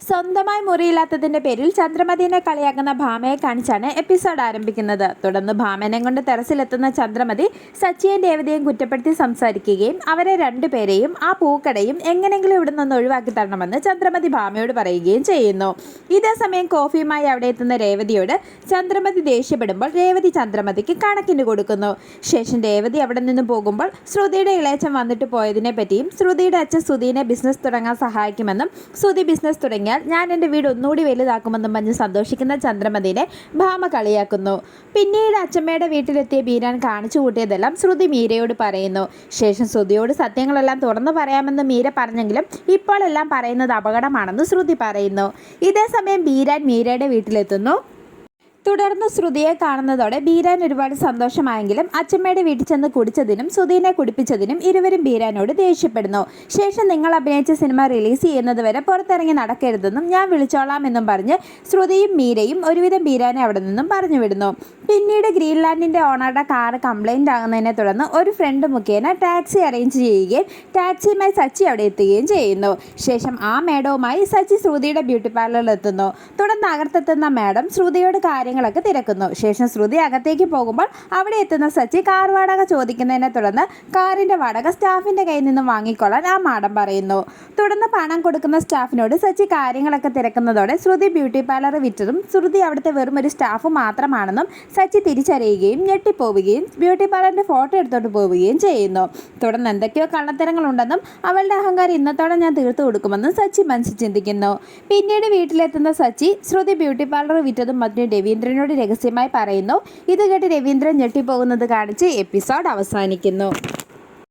സ്വന്തമായി മുറിയില്ലാത്തതിന്റെ പേരിൽ ചന്ദ്രമതിനെ കളിയാക്കുന്ന ഭാമയെ കാണിച്ചാണ് എപ്പിസോഡ് ആരംഭിക്കുന്നത്. തുടർന്ന് ഭാമനെ കൊണ്ട് തെറസിലെത്തുന്ന ചന്ദ്രമതി സച്ചിയും രേവതിയും കുറ്റപ്പെടുത്തി സംസാരിക്കുകയും അവരെ രണ്ടുപേരെയും ആ പൂക്കടയും എങ്ങനെങ്കിലും ഇവിടെ നിന്ന് ഒഴിവാക്കി തരണമെന്ന് ചന്ദ്രമതി ഭാമയോട് പറയുകയും ചെയ്യുന്നു. ഇതേ സമയം കോഫിയുമായി അവിടെ എത്തുന്ന രേവതിയോട് ചന്ദ്രമതി ദേഷ്യപ്പെടുമ്പോൾ രേവതി ചന്ദ്രമതിക്ക് കണക്കിന് കൊടുക്കുന്നു. ശേഷം രേവതി അവിടെ നിന്ന് പോകുമ്പോൾ ശ്രുതിയുടെ ഇളയച്ചൻ വന്നിട്ട് പോയതിനെ പറ്റിയും ശ്രുതിയുടെ അച്ഛൻ സുധീനെ ബിസിനസ് തുടങ്ങാൻ സഹായിക്കുമെന്നും സുധി ബിസിനസ് തുടങ്ങിയാൽ ഞാൻ എന്റെ വീട് ഒന്നുകൂടി വലുതാക്കുമെന്നും പറഞ്ഞ് സന്തോഷിക്കുന്ന ചന്ദ്രമതിനെ ഭാമ കളിയാക്കുന്നു. പിന്നീട് അച്ഛമ്മയുടെ വീട്ടിലെത്തിയ ബീരാൻ കാണിച്ചു കൂട്ടിയതെല്ലാം ശ്രുതി മീരയോട് പറയുന്നു. ശേഷം ശ്രുതിയോട് സത്യങ്ങളെല്ലാം തുറന്നു പറയാമെന്ന് മീര പറഞ്ഞെങ്കിലും ഇപ്പോഴെല്ലാം പറയുന്നത് അപകടമാണെന്ന് ശ്രുതി പറയുന്നു. ഇതേ സമയം ബീരാൻ മീരയുടെ വീട്ടിലെത്തുന്നു. തുടർന്ന് ശ്രുതിയെ കാണുന്നതോടെ ബീരാൻ ഒരുപാട് സന്തോഷമായെങ്കിലും അച്ഛമ്മയുടെ വീട്ടിൽ ചെന്ന് കുടിച്ചതിനും സുധീനെ കുടിപ്പിച്ചതിനും ഇരുവരും ബീരാനോട് ദേഷ്യപ്പെടുന്നു. ശേഷം നിങ്ങൾ അഭിനയിച്ച സിനിമ റിലീസ് ചെയ്യുന്നതുവരെ പുറത്തിറങ്ങി നടക്കരുതെന്നും ഞാൻ വിളിച്ചോളാം എന്നും പറഞ്ഞ് ശ്രുതിയും മീരയും ഒരുവിധം ബീരാനെ അവിടെ നിന്നും പറഞ്ഞു വിടുന്നു പിന്നീട് ഗ്രീൻലാൻഡിന്റെ ഓണറുടെ കാറ് കംപ്ലൈന്റ് ആകുന്നതിനെ തുടർന്ന് ഒരു ഫ്രണ്ട് മുഖേന ടാക്സി അറേഞ്ച് ചെയ്യുകയും ടാക്സിയുമായി സച്ചി അവിടെ എത്തുകയും ചെയ്യുന്നു. ശേഷം ആ മേഡവുമായി സച്ചി ശ്രുതിയുടെ ബ്യൂട്ടി പാർലറിൽ എത്തുന്നു. തുടർന്ന് അകർത്തെത്തുന്ന മാഡം ശ്രുതിയോട് കാര്യങ്ങളൊക്കെ തിരക്കുന്നു. ശേഷം ശ്രുതി അകത്തേക്ക് പോകുമ്പോൾ അവിടെ എത്തുന്ന സച്ചി കാർ വാടക ചോദിക്കുന്നതിനെ തുടർന്ന് കാറിന്റെ വാടക സ്റ്റാഫിന്റെ കയ്യിൽ നിന്ന് വാങ്ങിക്കൊള്ളാൻ ആ മാഡം പറയുന്നു. തുടർന്ന് പണം കൊടുക്കുന്ന സ്റ്റാഫിനോട് സച്ചി കാര്യങ്ങളൊക്കെ തിരക്കുന്നതോടെ ശ്രുതി ബ്യൂട്ടി പാർലർ വിറ്റതും ശ്രുതി അവിടുത്തെ വെറും ഒരു സ്റ്റാഫ് മാത്രമാണെന്നും സച്ചി തിരിച്ചറിയുകയും ഞെട്ടിപ്പോവുകയും ബ്യൂട്ടി പാർലറിന്റെ ഫോട്ടോ എടുത്തോട്ട് പോവുകയും ചെയ്യുന്നു. തുടർന്ന് എന്തൊക്കെയോ കള്ളത്തരങ്ങളുണ്ടെന്നും അവളുടെ അഹങ്കാരം ഇന്നത്തോടെ ഞാൻ തീർത്തു കൊടുക്കുമെന്നും സച്ചി മനസ്സിൽ ചിന്തിക്കുന്നു. പിന്നീട് വീട്ടിലെത്തുന്ന സച്ചി ശ്രുതി ബ്യൂട്ടി പാർലർ വിറ്റതും മറ്റു രവീന്ദ്രനോട് രഹസ്യമായി പറയുന്നു. ഇത് കേട്ട് രവീന്ദ്രൻ ഞെട്ടിപ്പോകുന്നത് കാണിച്ച് എപ്പിസോഡ് അവസാനിക്കുന്നു.